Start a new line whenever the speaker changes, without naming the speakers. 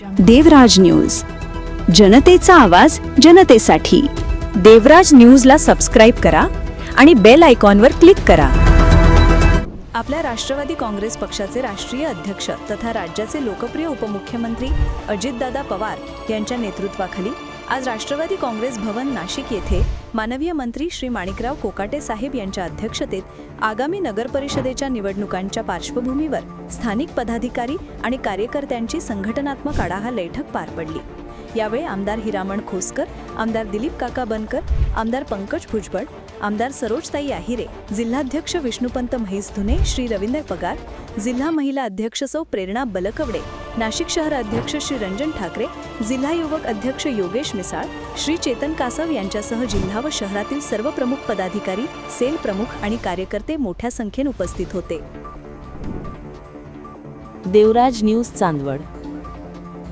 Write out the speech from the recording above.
देवराज news. जनतेचा आवाज जनतेसाठी. देवराज न्यूजला सबस्क्राईब करा आणि बेल आयकॉनवर क्लिक करा. आपल्या राष्ट्रवादी काँग्रेस पक्षाचे राष्ट्रीय अध्यक्ष तथा राज्याचे लोकप्रिय उपमुख्यमंत्री अजितदादा पवार यांच्या नेतृत्वाखाली आज राष्ट्रवादी काँग्रेस भवन नाशिक येथे मानवीय मंत्री श्री माणिकराव कोकाटे साहेब यांच्या अध्यक्षतेत आगामी नगर परिषदेच्या निवडणुकांच्या पार्श्वभूमीवर स्थानिक पदाधिकारी आणि कार्यकर्त्यांची संघटनात्मक आढावा बैठक पार पडली. यावेळी आमदार हिरामण खोसकर आमदार दिलीप काका बनकर आमदार पंकज भुजबळ आमदार सरोजताई आहिरे जिल्हाध्यक्ष विष्णुपंत म्हैस धुने श्री रवींद्र पगार जिल्हा महिला अध्यक्ष सौ प्रेरणा बलकवडे नाशिक शहर अध्यक्ष श्री रंजन ठाकरे जिल्हा युवक अध्यक्ष योगेश मिसाळ श्री चेतन कासव यांच्यासह जिल्हा व शहरातील सर्व प्रमुख पदाधिकारी सेल प्रमुख आणि कार्यकर्ते मोठ्या संख्येने उपस्थित होते.
देवराज न्यूज चांदवड.